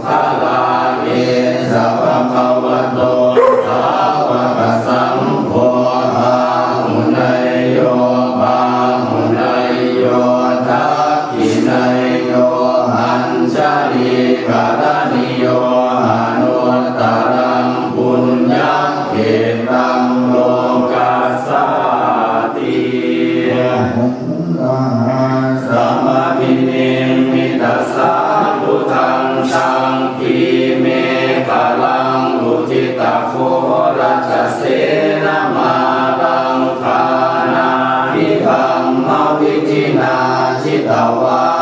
falar. วิจินาชิตวา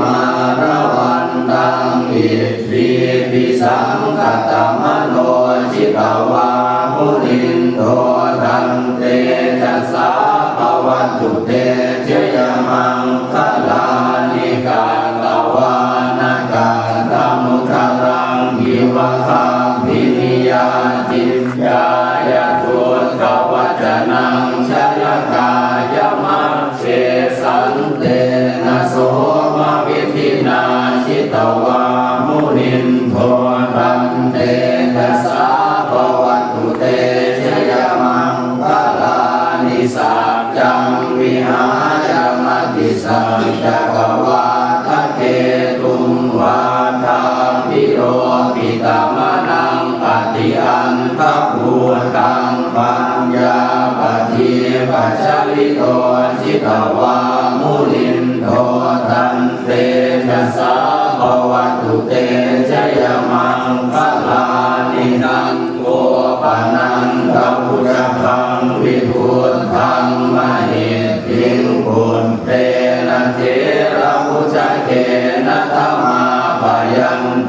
มารวันตังอิทธิปิสังกตัง สัจจังวิหายมติสัจจกวาทเทตุมวาทาพิโรปิตามนังปฏิอันทัภูตังปัญญาปฏิปัจลิโตจิตวามุลินโทตันเตชะสาภวตุเต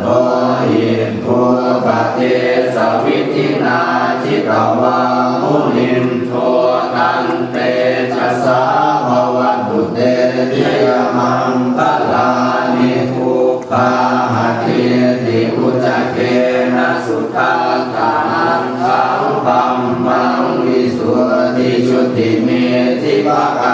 โนหินภูปฏิสวิตินาจิตวามุนินโทตันเตชะสาววันตุเตชยมังะลานิภูปาหะติติอุจเกนะสุตตานังสังปัมมังวิสุติชุติเมธิปะ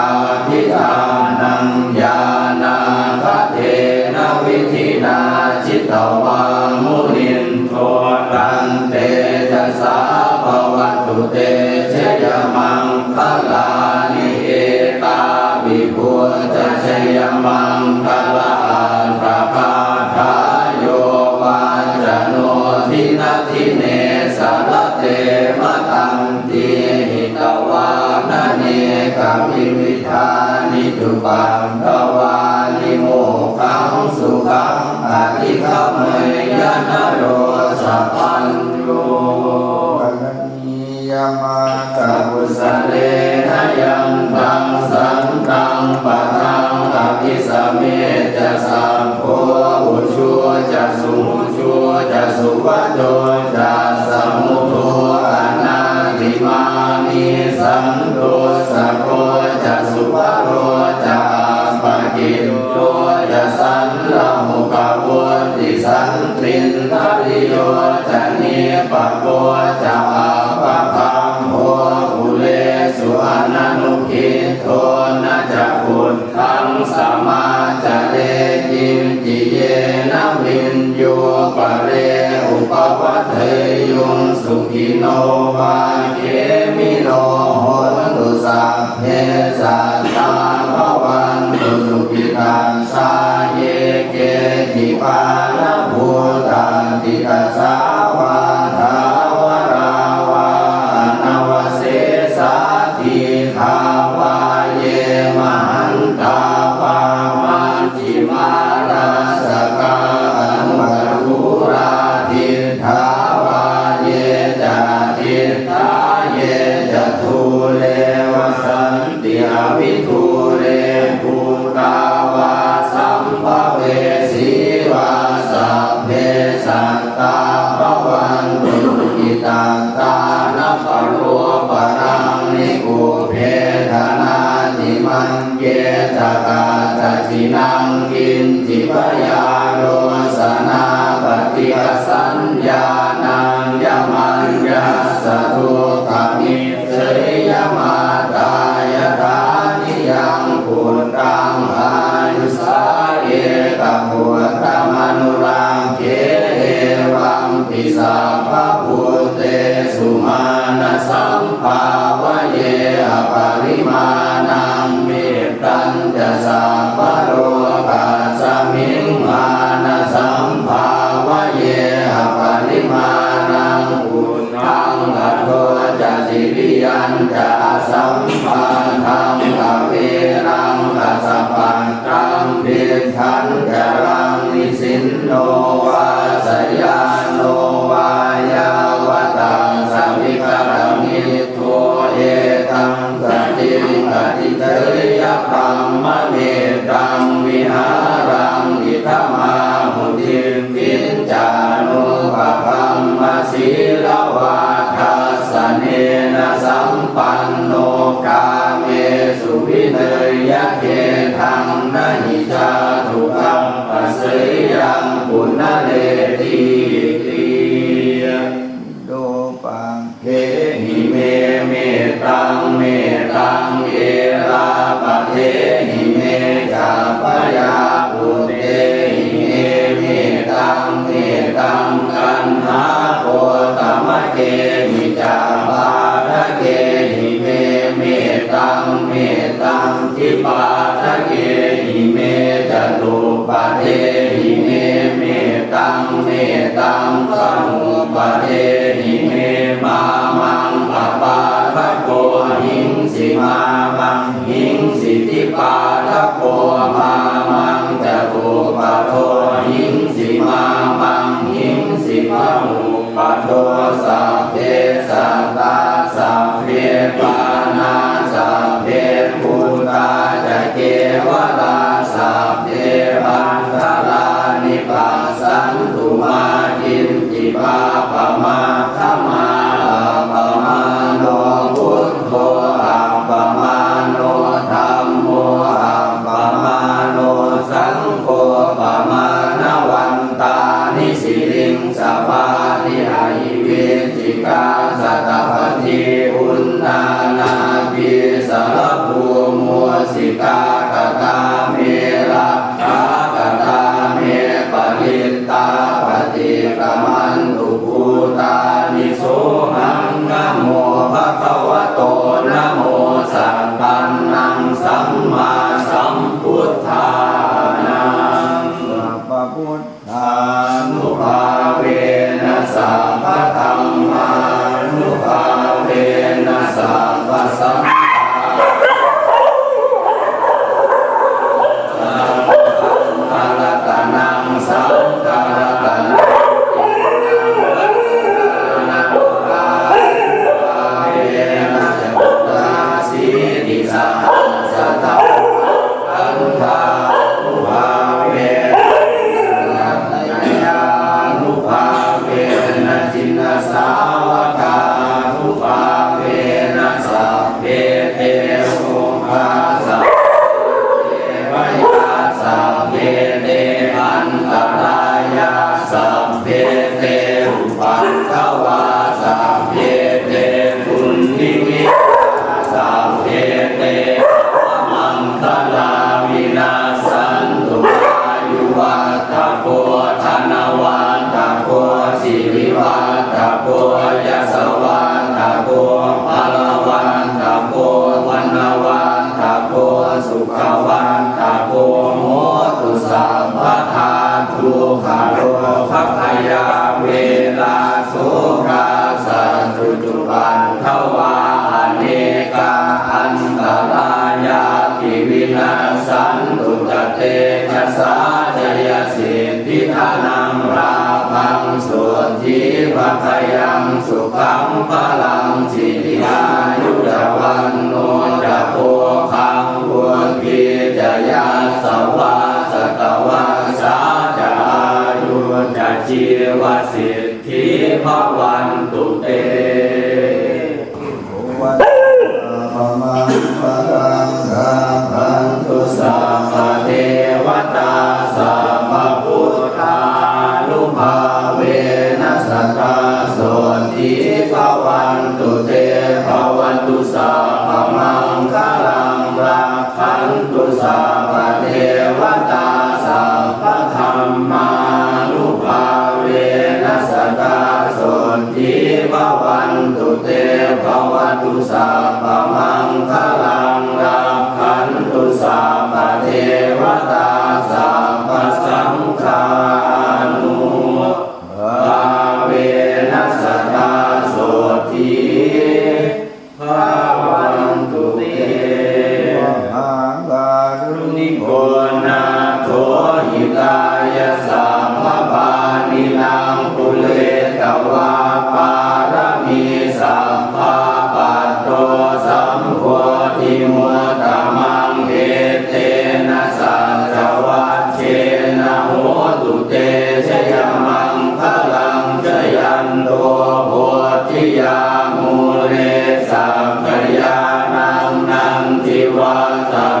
สุวัโตสา สุขิโนมาเขมิโนโหนุสัพเพสั ตตาจัจินังกินจิปยา สัพพโลกัสมิงมานสัมภาวะเยหปิมาณกุณังอัตโตจะสิริยันจะสัมภา one. ทุกาโรภัพยาเวลาโสกาสัตุจุปันเทวาอเนกาอันตรายาทิวินาสันตุจเตชะสาจยสิพิธานังราภังสุทธิวัตยังสุขังพลังจิตายุจวัน วสิทธิภวันตุเต วาตา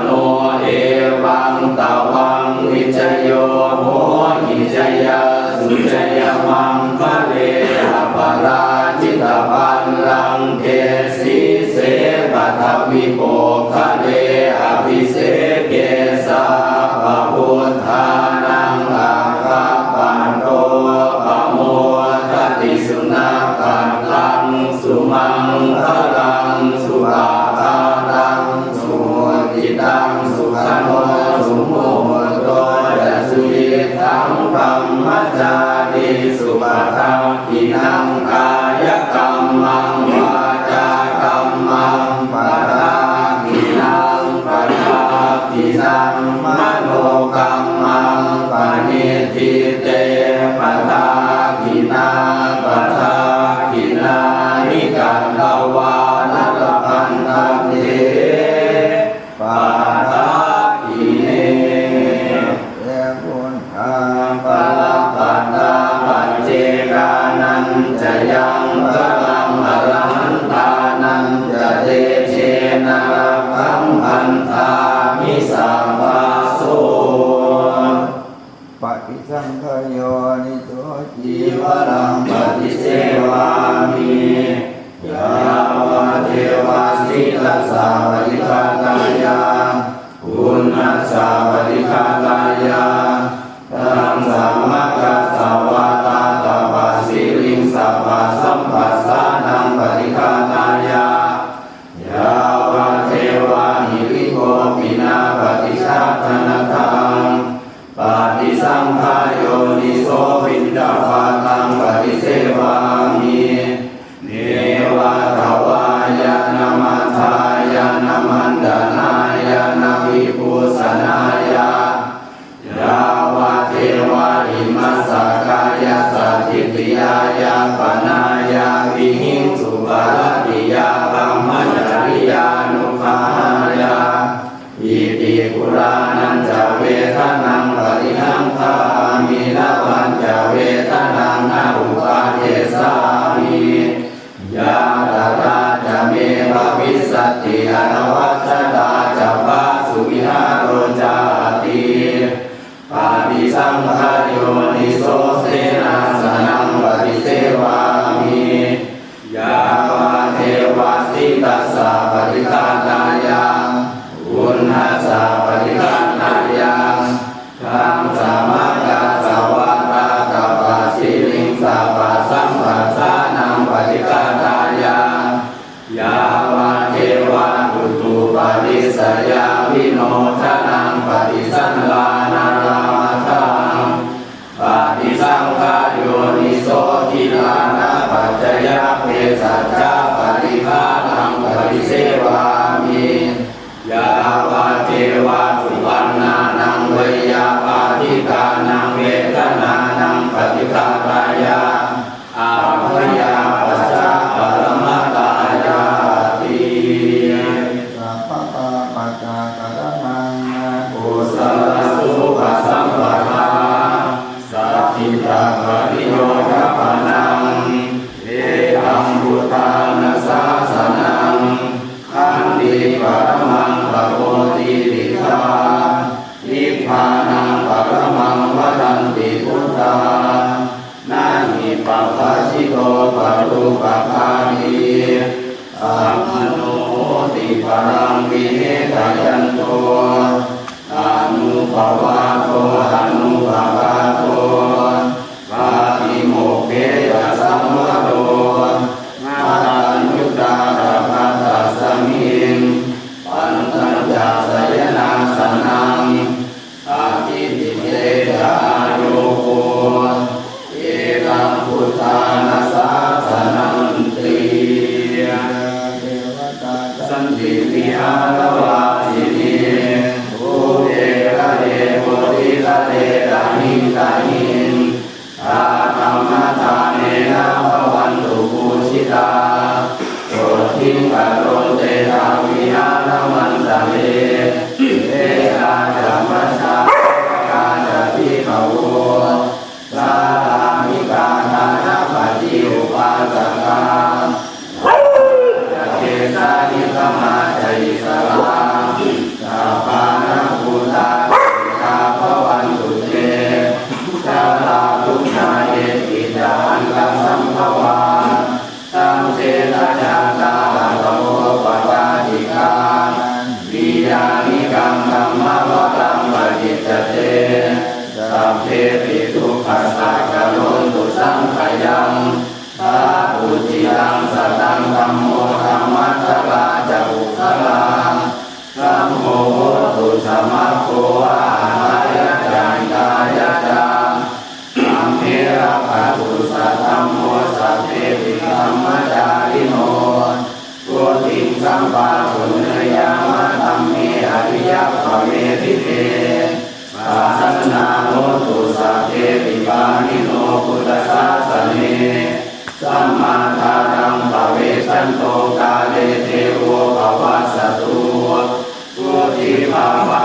มาตาอินัง Bhagavata ยะเมสัจจาปฏิภาณังปฏิเส ทานังปรมังวัทันติพุทธานาหิปัปปะชิโตปะรูปะคานีสัมมโนติปรังวิเนตยันโตอนุปวะโตอนุปวะโต สันติมิอารวาสิเนโอเอระเดโอติระเดตานิตานิ สัมปาปุณยามาธรรมีมอริยภเมติเตปัสสนาโนตุสัพเพปิปานิโนพุทธศาสเนสัมมาทานังปเวสันโตกาเลเทโวภวัสตุโกติภาวะ